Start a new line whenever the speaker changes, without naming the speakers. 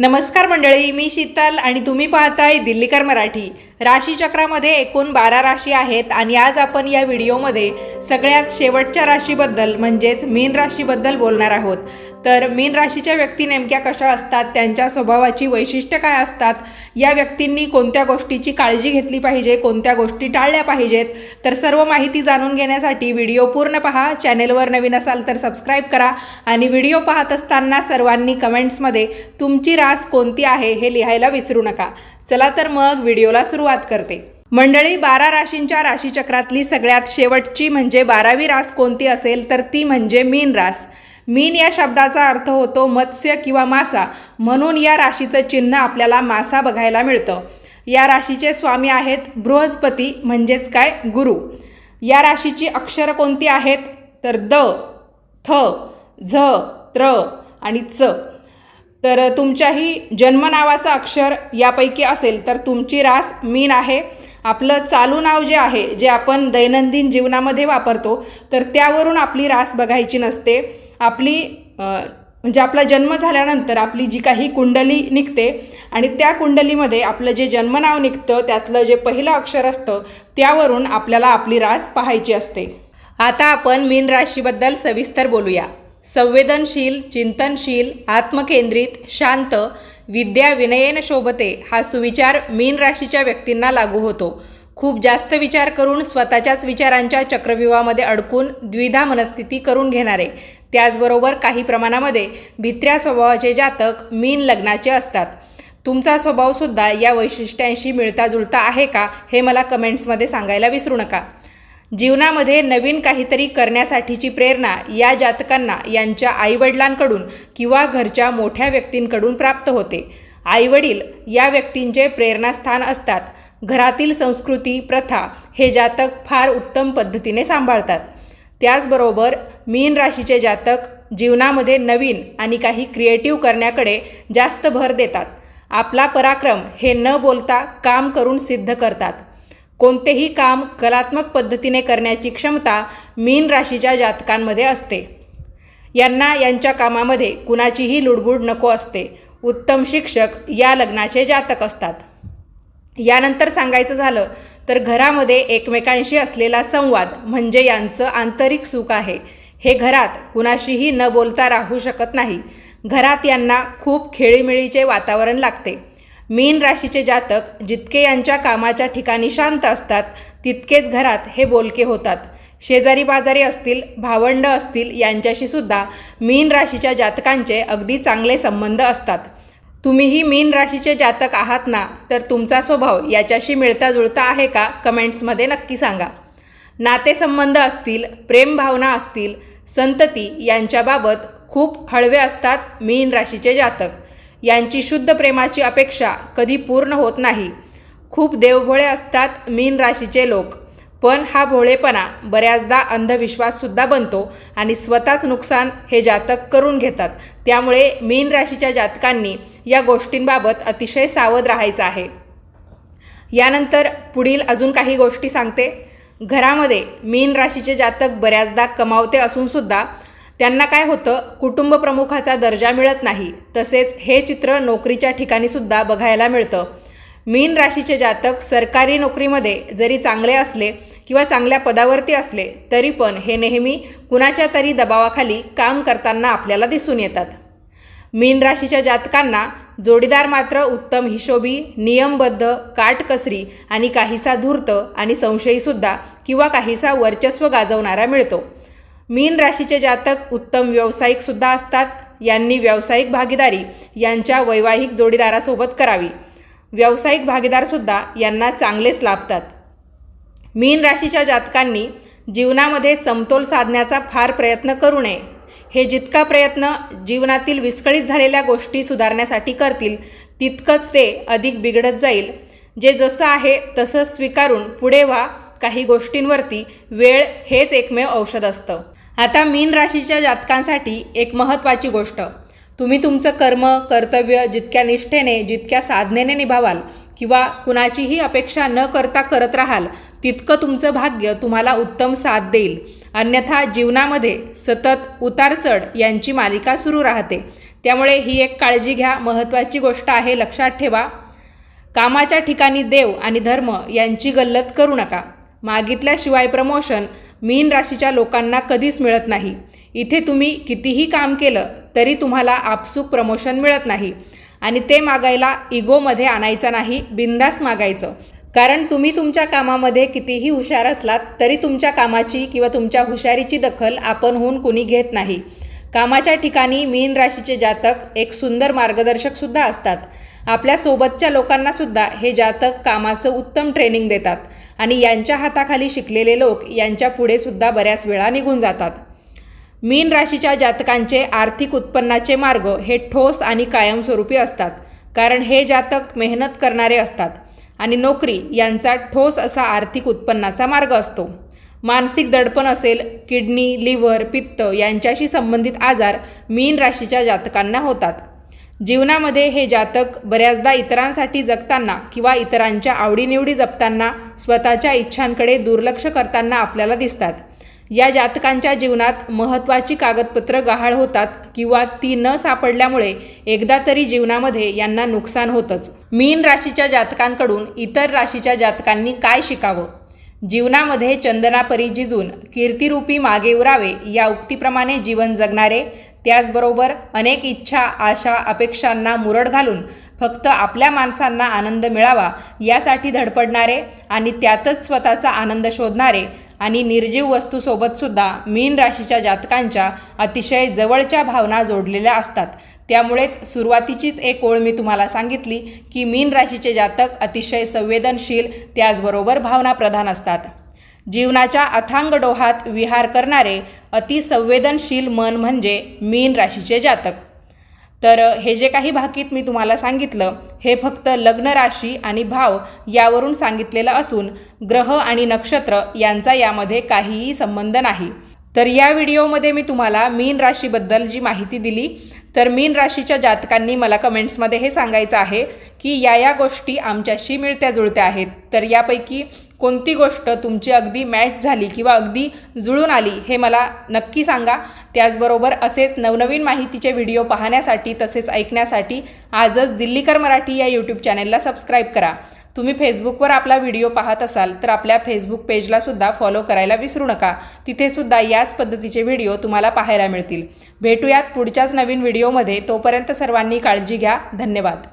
नमस्कार मंडळी मी शीतल आणि तुम्ही पाहताय दिल्लीकर मराठी. राशीचक्रामध्ये एकूण बारा राशी आहेत आणि आज आपण या व्हिडिओमध्ये सगळ्यात शेवटच्या राशीबद्दल म्हणजेच मीन राशीबद्दल बोलणार आहोत. तर मीन राशीच्या व्यक्ती नेमक्या कशा असतात? त्यांच्या स्वभावाची वैशिष्ट्य काय असतात? या व्यक्तींनी कोणत्या गोष्टीची काळजी घेतली पाहिजे? कोणत्या गोष्टी टाळल्या पाहिजेत? तर सर्व माहिती जाणून घेण्यासाठी व्हिडिओ पूर्ण पहा. चॅनेलवर नवीन असाल तर सबस्क्राईब करा आणि व्हिडिओ पाहत असताना सर्वांनी कमेंट्समध्ये तुमची रास कोणती आहे हे लिहायला विसरू नका. चला तर मग व्हिडिओला सुरुवात करते. मंडळी बारा राशींच्या राशीचक्रातली सगळ्यात शेवटची म्हणजे बारावी रास कोणती असेल? तर ती म्हणजे मीन रास. मीन या शब्दाचा अर्थ होतो मत्स्य किंवा मासा. म्हणून या राशीचं चिन्ह आपल्याला मासा बघायला मिळतं. या राशीचे स्वामी आहेत बृहस्पती म्हणजेच काय? गुरु. या राशीची अक्षरं कोणती आहेत? तर द थ झ त्र आणि च. तर तुमच्याही जन्म नावाचं अक्षर यापैकी असेल तर तुमची रास मीन आहे. आपलं चालू नाव जे आहे जे आपण दैनंदिन जीवनामध्ये वापरतो तर त्यावरून आपली रास बघायची नसते. आपली म्हणजे आपला जन्म झाल्यानंतर आपली जी काही कुंडली निघते आणि त्या कुंडलीमध्ये आपलं जे जन्मनाव निघतं त्यातलं जे पहिलं अक्षर असतं त्यावरून आपल्याला आपली रास पाहायची असते. आता आपण मीन राशीबद्दल सविस्तर बोलूया. संवेदनशील चिंतनशील आत्मकेंद्रित शांत विद्या विनयेन शोभते हा सुविचार मीन राशीच्या व्यक्तींना लागू होतो. खूप जास्त विचार करून स्वतःच्याच विचारांच्या चक्रव्यूहामध्ये अडकून द्विधा मनस्थिती करून घेणारे. त्याचबरोबर काही प्रमाणामध्ये भित्र्या स्वभावाचे जातक मीन लग्नाचे असतात. तुमचा स्वभावसुद्धा या वैशिष्ट्यांशी मिळता जुळता आहे का हे मला कमेंट्समध्ये सांगायला विसरू नका. जीवनामध्ये नवीन काहीतरी करण्यासाठीची प्रेरणा या जातकांना यांच्या आईवडिलांकडून किंवा घरच्या मोठ्या व्यक्तींकडून प्राप्त होते. आईवडील या व्यक्तींचे प्रेरणास्थान असतात. घरातील संस्कृती प्रथा हे जातक फार उत्तम पद्धतीने सांभाळतात. त्याचबरोबर मीन राशीचे जातक जीवनामध्ये नवीन आणि काही क्रिएटिव्ह करण्याकडे जास्त भर देतात. आपला पराक्रम हे न बोलता काम करून सिद्ध करतात. कोणतेही काम कलात्मक पद्धतीने करण्याची क्षमता मीन राशीच्या जातकांमध्ये असते. यांना यांच्या कामामध्ये कुणाचीही लुडबुड नको असते. उत्तम शिक्षक या लग्नाचे जातक असतात. यानंतर सांगायचं झालं तर घरामध्ये एकमेकांशी असलेला संवाद म्हणजे यांचं आंतरिक सुख आहे. हे घरात कुणाशीही न बोलता राहू शकत नाही. घरात यांना खूप खेळीमेळीचे वातावरण लागते. मीन राशीचे जातक जितके यांच्या कामाच्या ठिकाणी शांत असतात तितकेच घरात हे बोलके होतात. शेजारी बाजारी असतील भावंड असतील यांच्याशी सुद्धा मीन राशीच्या जातकांचे अगदी चांगले संबंध असतात. तुम्हीही मीन राशीचे जातक आहात ना तर तुमचा स्वभाव याच्याशी मिळता जुळता आहे का? कमेंट्समध्ये नक्की सांगा. नातेसंबंध असतील प्रेमभावना असतील संतती यांच्याबाबत खूप हळवे असतात मीन राशीचे जातक. यांची शुद्ध प्रेमाची अपेक्षा कधी पूर्ण होत नाही. खूप देवभोळे असतात मीन राशीचे लोक. पण हा भोळेपणा बऱ्याचदा अंधविश्वाससुद्धा बनतो आणि स्वतःच नुकसान हे जातक करून घेतात. त्यामुळे मीन राशीच्या जातकांनी या गोष्टींबाबत अतिशय सावध राहायचं आहे. यानंतर पुढील अजून काही गोष्टी सांगते. घरामध्ये मीन राशीचे जातक बऱ्याचदा कमावते असूनसुद्धा त्यांना काय होतं कुटुंब प्रमुखाचा दर्जा मिळत नाही. तसेच हे चित्र नोकरीच्या ठिकाणीसुद्धा बघायला मिळतं. मीन राशीचे जातक सरकारी नोकरीमध्ये जरी चांगले असले किंवा चांगल्या पदावरती असले तरी पण हे नेहमी कुणाच्या तरी दबावाखाली काम करताना आपल्याला दिसून येतात. मीन राशीच्या जातकांना जोडीदार मात्र उत्तम हिशोबी नियमबद्ध काटकसरी आणि काहीसा धूर्त आणि संशयीसुद्धा किंवा काहीसा वर्चस्व गाजवणारा मिळतो. मीन राशीचे जातक उत्तम व्यावसायिकसुद्धा असतात. यांनी व्यावसायिक भागीदारी यांच्या वैवाहिक जोडीदारासोबत करावी. व्यावसायिक भागीदारसुद्धा यांना चांगलेच लाभतात. मीन राशीच्या जातकांनी जीवनामध्ये समतोल साधण्याचा फार प्रयत्न करू नये. हे जितका प्रयत्न जीवनातील विस्कळीत झालेल्या गोष्टी सुधारण्यासाठी करतील तितकंच ते अधिक बिघडत जाईल. जे जसं आहे तसं स्वीकारून पुढे व्हा. काही गोष्टींवरती वेळ हेच एकमेव औषध असतं. आता मीन राशीच्या जातकांसाठी एक महत्त्वाची गोष्ट. तुम्ही तुमचं कर्म कर्तव्य जितक्या निष्ठेने जितक्या साधनेने निभावाल किंवा कुणाचीही अपेक्षा न करता करत राहाल तितकं तुमचं भाग्य तुम्हाला उत्तम साथ देईल. अन्यथा जीवनामध्ये सतत उतारचढ यांची मालिका सुरू राहते. त्यामुळे ही एक काळजी घ्या. महत्त्वाची गोष्ट आहे लक्षात ठेवा. कामाच्या ठिकाणी देव आणि धर्म यांची गल्लत करू नका. मागितल्याशिवाय प्रमोशन मीन राशीच्या लोकांना कधीच मिळत नाही. इथे तुम्ही कितीही काम केलं तरी तुम्हाला आपसूक प्रमोशन मिळत नाही. आणि ते मागायला इगोमध्ये आणायचं नाही बिंदास मागायचं. कारण तुम्ही तुमच्या कामामध्ये कितीही हुशार असलात तरी तुमच्या कामाची किंवा तुमच्या हुशारीची दखल आपणहून कुणी घेत नाही. कामाच्या ठिकाणी मीन राशीचे जातक एक सुंदर मार्गदर्शकसुद्धा असतात. आपल्या सोबतच्या लोकांनासुद्धा हे जातक कामाचं उत्तम ट्रेनिंग देतात. आणि यांच्या हाताखाली शिकलेले लोक यांच्या पुढे सुद्धा बऱ्याच वेळा निघून जातात. मीन राशीच्या जातकांचे आर्थिक उत्पन्नाचे मार्ग हे ठोस आणि कायमस्वरूपी असतात कारण हे जातक मेहनत करणारे असतात आणि नोकरी यांचा ठोस असा आर्थिक उत्पन्नाचा मार्ग असतो. मानसिक दडपण असेल किडनी लिव्हर पित्त यांच्याशी संबंधित आजार मीन राशीच्या जातकांना होतात. जीवनामध्ये हे जातक बऱ्याचदा इतरांसाठी जगताना किंवा इतरांच्या आवडीनिवडी जपताना स्वतःच्या इच्छांकडे दुर्लक्ष करताना आपल्याला दिसतात. या जातकांच्या जीवनात महत्त्वाची कागदपत्र गहाळ होतात किंवा ती न सापडल्यामुळे एकदा तरी जीवनामध्ये यांना नुकसान होतंच. मीन राशीच्या जातकांकडून इतर राशीच्या जातकांनी काय शिकावं? जीवनामध्ये चंदनापरी जिजून कीर्तिरूपी मागे उरावे या उक्तीप्रमाणे जीवन जगणारे त्याचबरोबर अनेक इच्छा आशा अपेक्षांना मुरड घालून फक्त आपल्या माणसांना आनंद मिळावा यासाठी धडपडणारे आणि त्यातच स्वतःचा आनंद शोधणारे आणि निर्जीव वस्तूसोबतसुद्धा मीन राशीच्या जातकांच्या अतिशय जवळच्या भावना जोडलेल्या असतात. त्यामुळेच सुरुवातीचीच एक ओळ मी तुम्हाला सांगितली की मीन राशीचे जातक अतिशय संवेदनशील त्याचबरोबर भावनाप्रधान असतात. जीवनाच्या अथांग डोहात विहार करणारे अतिसंवेदनशील मन म्हणजे मीन राशीचे जातक. तर हे जे काही भाकीत मी तुम्हाला सांगितलं हे फक्त लग्न राशी आणि भाव यावरून सांगितलेलं असून ग्रह आणि नक्षत्र यांचा यामध्ये काहीही संबंध नाही. तर या व्हिडिओमध्ये मी तुम्हाला मीन राशीबद्दल जी माहिती दिली तर मीन राशीच्या जातकांनी मला कमेंट्समध्ये हे सांगायचं आहे की या या गोष्टी आमच्याशी मिळत्या जुळत्या आहेत. तर यापैकी कोणती गोष्ट तुमची अगदी मॅच झाली किंवा अगदी जुळून आली हे मला नक्की सांगा. त्याचबरोबर असेच नवनवीन माहितीचे व्हिडिओ पाहण्यासाठी तसेच ऐकण्यासाठी आजच दिल्लीकर मराठी या यूट्यूब चॅनेलला सबस्क्राईब करा. तुम्ही फेसबुकवर आपला व्हिडिओ पाहत असाल तर आपल्या फेसबुक पेजला सुद्धा फॉलो करायला विसरू नका. तिथे सुद्धा याच पद्धतीचे व्हिडिओ तुम्हाला पाहायला मिळतील. भेटूयात पुढच्याच नवीन व्हिडिओमध्ये तोपर्यंत सर्वांनी काळजी घ्या. धन्यवाद.